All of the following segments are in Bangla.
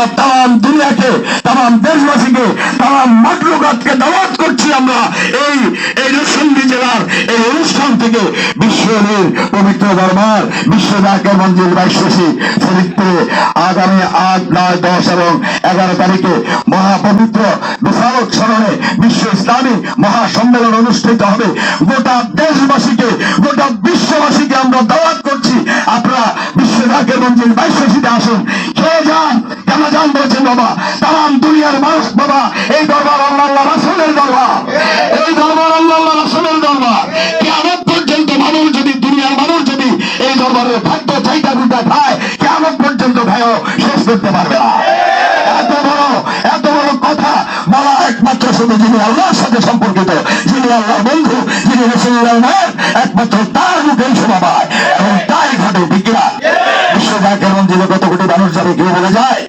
আমরা তাম দুনিয়াকে, তাম দেশবাসীকে, তাম মাকলুকাতকে দাওয়াত করছি আমরা। এই এই জেলার এই অনুষ্ঠান থেকে বিশ্বের পবিত্র দরবার মঞ্জিল বাইশী ফরিদপুরে আগামী আট, নয়, দশ এবং এগারো তারিখে মহাপবিত্র বিশালক স্মরণে বিশ্ব ইসলামী মহাসম্মেলন অনুষ্ঠিত হবে। গোটা দেশবাসীকে, গোটা বিশ্ববাসীকে আমরা দাওয়াত করছি। আপনারা বিশ্ব মঞ্জিল বাইশীতে আসুন। খেয়ে যান যান বলছেন বাবা। তাম দুনিয়ার মানুষ বাবা, এই দরবার আল্লাহ রাসুলের দরবার। এই দরবার আল্লাহ রাসুলের দরবার। কেমন পর্যন্ত মানুষ যদি, দুনিয়ার মানুষ যদি এই দরবারের খাদ্য চাইটা দুটা খায় কেমন পর্যন্ত ভাইও শেষ করতে পারবে না। এত বড় এত বড় কথা বলা একমাত্র শুধু যিনি আল্লাহর সাথে সম্পর্কিত, যিনি আল্লাহর বন্ধু, যিনি রসুল্লাহ একমাত্র তার মুখেই শোভা পায়। এবং তাই ঘটে যাবে কেউ বলে যায়?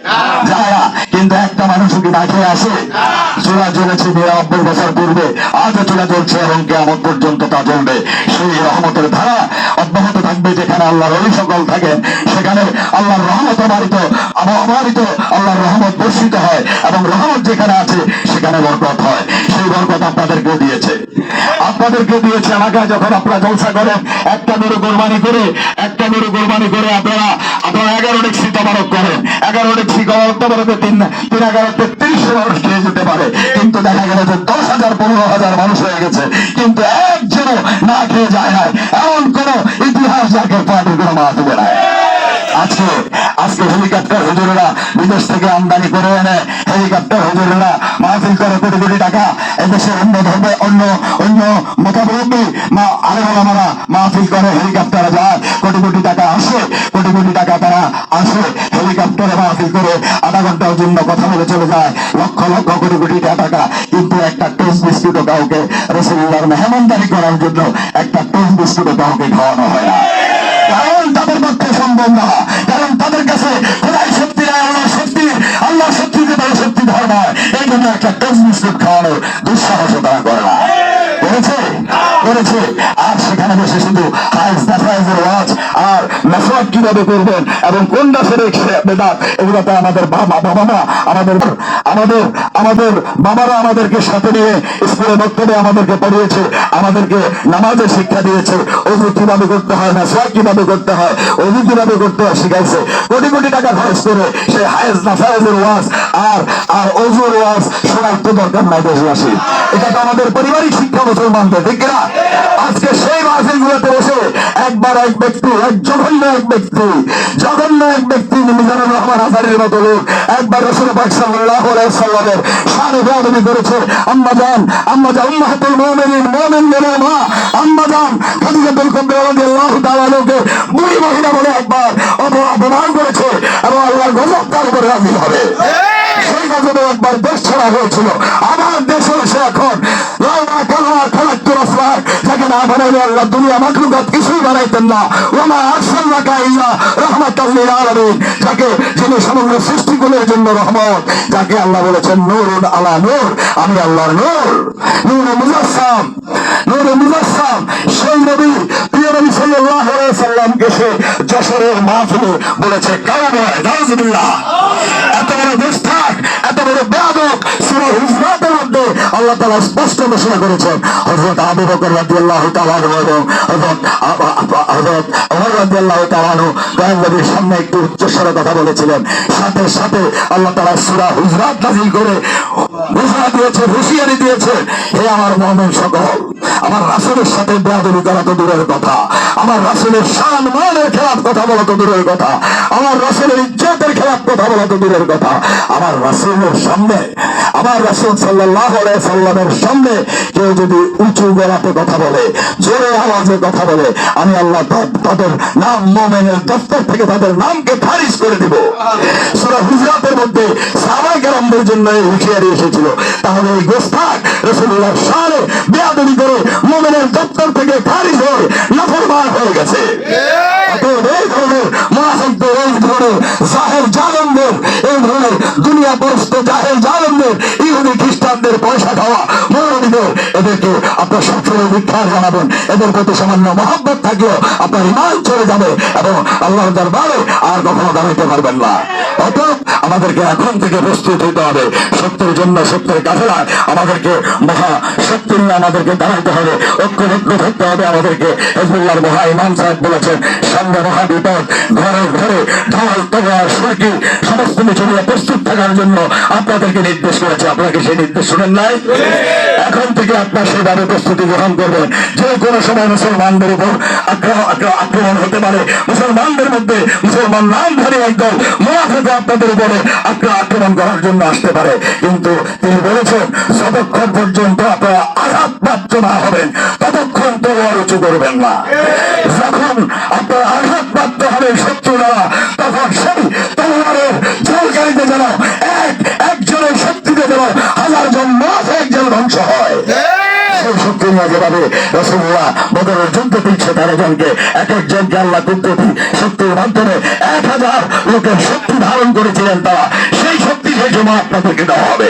যায় না কিন্তু একটা মানুষ কি মাঠে আসে চোরা জ্বলেছে নিরানব্বই বছর পূর্বে আজও চোরা চলছে এবং কেমন পর্যন্ত তা জ্বলবে। সেই রহমতের ধারা থাকবে যেখানে আল্লাহর অলি সকল থাকেন সেখানে আল্লাহর রহমত অবারিত অবারিত আল্লাহর রহমত বর্ষিত হয় এবং রহমত যেখানে আছে, সেখানে বরকত হয়। সেই বরকত আপনাদেরকেও দিয়েছে। আপনাদেরকে দিয়েছে এলাকায় যখন আপনারা জলসা করেন, একটা গরু কোরবানি করে, একটা গরু কোরবানি করে আপনারা আপনারা এগারো ডেক্সি তবারক করেন। এগারো ডেক্সি তবারকে তিন তিন এগারোতে তিরিশশো মানুষ খেয়ে যেতে পারে। কিন্তু দেখা গেল যে দশ হাজার, পনেরো হাজার মানুষ হয়ে গেছে। কিন্তু একজনও না খেয়ে যায় না আজকে আজকে হেলিকপ্টার হুজুরেরা বিদেশ থেকে আমদানি করে এনে, হেলিকপ্টার হুজুরেরা মাহফিল করে কোটি কোটি টাকা এদেশের অন্য ধর্মে, অন্য অন্য মোতাবলম্বী মা আলেমারা মাহফিল করে হেলিকপ্টারে যায়। কোটি কোটি টাকা আসে, কোটি কোটি টাকা তারা আসে হেলিকপ্টারে মাহফিল করে আধা ঘণ্টার জন্য কথা বলে চলে যায়। লক্ষ লক্ষ কোটি কোটি টাকা। কিন্তু একটা টোস্ট বিস্কুটও কাউকে রসুল্লাহর মেহমানদারি করার জন্য একটা টোস্ট বিস্কুটও কাউকে খাওয়ানো হয় না। তাদের পক্ষে সম্ভব না। কারণ তাদের কাছে খোদাই শক্তি নাই আল্লাহ শক্তি আল্লাহ কীভাবে করবেন এবং কোন দাসের বেদাত, এগুলোতে আমাদের বাবা বাবা মা আমাদের আমাদের আমাদের বাবারা আমাদেরকে সাথে নিয়ে স্কুলে বক্তব্যে আমাদেরকে পড়িয়েছে, আমাদেরকে নামাজের শিক্ষা দিয়েছে। অজু কীভাবে করতে হয় না মেসওয়াক কীভাবে করতে হয়, অজু কীভাবে করতে হয় শিখাইছে। কোটি কোটি টাকা খরচ করে সেই হায়েজ নাফাইজের ওয়াজ আর আর অজুর ওয়াজ শোনার তো দরকার নাই দেশবাসী এটা তো আমাদের পারিবারিক মুসলমানদের ঠিক না আজকে সেই মাহফিল গুলোতে বসে একবার এক ব্যক্তি এক জঘন্য এক ব্যক্তি জঘন্য এক ব্যক্তি মিজানুর রহমান আজারের মতো লোক একবার রসুল পাক সাল্লামের বেয়াদবি করেছে। আম্মা জান আম্মা জান উম্মাহাতুল মুমিনিন মুমিনদের মা আম্মা জান খাদিজাতুল কুবরা রাদিয়াল্লাহু তাআলা লোকে বুড়ি মহিলা বলে একবার অপমান করেছে এবং আল্লাহর গজব তার উপরে নাযিল হবে। সেই গজবে একবার দেশ ছাড়া হয়েছিল। বানাইলে আল্লাহ দুনিয়া মাখলুকাত কিছুই বানাইতেন না। ওমা আরসালনাকা ইল্লা রাহমাতাল লিল আলামিন। যাকে যিনি সমগ্র সৃষ্টিগুলোর জন্য রহমত, যাকে আল্লাহ বলেছেন নূরুন আলা নূর। আমি আল্লাহর নূর। নূরে মুজাসসাম নূরে মুজাসসাম। সেই নবী, প্রিয় নবী সাল্লাল্লাহু আলাইহি সাল্লামকে সে যশোরের মাহফিলে বলেছে কালামে নাউজুবিল্লাহ। এত বড় দুস্থাক এত বড় বেয়াদব সূরা হুজরাতের মধ্যে আল্লাহ তাআলা স্পষ্ট ঘোষণা করেছেন। হযরত আবু বকর রাদিয়াল্লাহু তাআলা আনহু এবং হযরত আ- আ- হযরত ওমর রাদিয়াল্লাহু তাআলা আনহু দয়াল নবীর সামনে একটু উচ্চস্বরে কথা বলেছিলেন। সাথে সাথে আল্লাহ তাআলা সূরা হুজরাত নাযিল করে ঘোষণা দিয়েছে, হুঁশিয়ারি দিয়েছে, হে আমার মুমিন সকল, আমার রাসূলের সাথে বেয়াদবি করা তো দূরের কথা, আমার রাসূলের শান মানের খেলাফ কথা বলা তো দূরের কথা, আমার রাসূলের ইজ্জতের খেলাফ কথা বলা তো দূরের কথা, আমার রাসূলের সামনে আমার রাসূল আলাইহি সাল্লামের সামনে কেউ যদি উঁচু গলাতে কথা বলে জোরে আওয়াজে কথা বলে আমি আল্লাহ তাদের নাম মোমেনের দফতর থেকে তাদের নামকে খারিজ করে দিব। সূরা হুজরাতের মধ্যে সাহাবায়ে কেরামদের জন্য এই হুঁশিয়ারি এসেছিল। তাহলে এই গোস্তাক রাসূলুল্লাহ শানে বেয়াদবি করে মোমেনের দপ্তর থেকে খারিজ হয়ে নাফরমান হয়ে গেছে। ধরনের জাহের জালমদের, এই ধরনের দুনিয়া পরস্ত জাহের জালমদের, ইহুদি খ্রিস্টানদের পয়সা খাওয়া মৌলবীদের এদেরকে আপনার সবসময় বিখ্যাত জানাবেন। এদের প্রতি সামান্য মহাব্বত থাকলেও আপনার ইমান চলে যাবে এবং আল্লাহ দরবারে আর কখনো দাঁড়াইতে পারবেন না। অতএব আমাদেরকে এখন থেকে প্রস্তুত হইতে হবে। সত্যের জন্য, সত্যের কাফেলায় আমাদেরকে মহা সত্য নিয়ে আমাদেরকে দাঁড়াইতে হবে। ঐক্যবদ্ধ থাকতে হবে আমাদেরকে। হেজবুল্লার মহা ইমাম সাহেব বলেছেন, সামনে মহা বিপদ, ঘরে ঘরে ঢাল তোমার সুরকি সমস্ত কিছু নিয়ে প্রস্তুত থাকার জন্য আপনাদেরকে নির্দেশ করেছে। আপনাকে সেই নির্দেশ শুনেন নাই? এখন থেকে আপনার সেভাবে প্রস্তুতি গ্রহণ করবেন। যে কোনো সময় মুসলমানদের উপর আক্রমণ হতে পারে। মুসলমানদের মধ্যে মুসলমান নামধারী একদল মোনাফেক আপনাদের উপরে আক্র- আক্রমণ করার জন্য আসতে পারে। কিন্তু তিনি বলেছেন, যতক্ষণ পর্যন্ত আপনারা আঘাত প্রাপ্ত না হবেন, ততক্ষণ তো আর উঁচু করবেন না। যখন আপনারা নিয়ে যেভাবে রসুল্লাহ বদরের যুদ্ধ দিচ্ছে তার জনকে এক একজনকে আল্লাহ কুদ্রতি শক্তির মাধ্যমে এক হাজার লোকের শক্তি ধারণ করেছিলেন তারা। সেই শক্তি সেই জমা আপনাদেরকে দেওয়া হবে।